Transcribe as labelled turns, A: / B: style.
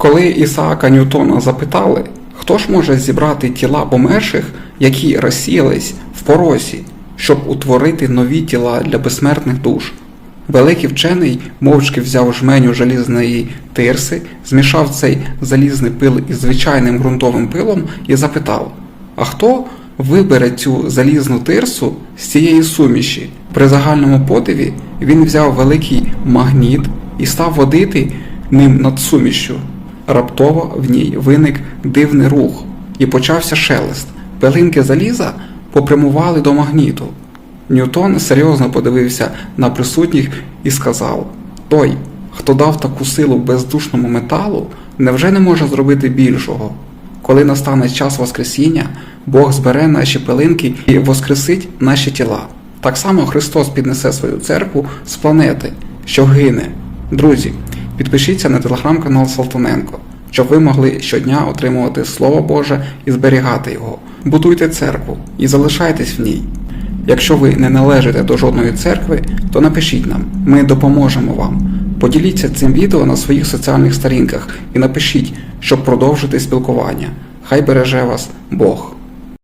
A: Коли Ісаака Ньютона запитали, хто ж може зібрати тіла померших, які розсіялись в поросі, щоб утворити нові тіла для безсмертних душ, великий вчений мовчки взяв жменю желізної тирси, змішав цей залізний пил із звичайним ґрунтовим пилом і запитав: А хто вибере цю залізну тирсу з цієї суміші? При загальному подиві він взяв великий магніт і став водити ним над сумішю. Раптово в ній виник дивний рух, і почався шелест. Пилинки заліза попрямували до магніту. Ньютон серйозно подивився на присутніх і сказав: Той, хто дав таку силу бездушному металу, невже не може зробити більшого? Коли настане час Воскресіння, Бог збере наші пилинки і воскресить наші тіла. Так само Христос піднесе свою церкву з планети, що гине. Друзі, підпишіться на телеграм-канал Салтаненко, щоб ви могли щодня отримувати Слово Боже і зберігати його. Будуйте церкву і залишайтесь в ній. Якщо ви не належите до жодної церкви, то напишіть нам, ми допоможемо вам. Поділіться цим відео на своїх соціальних сторінках і напишіть, щоб продовжити спілкування. Хай береже вас Бог.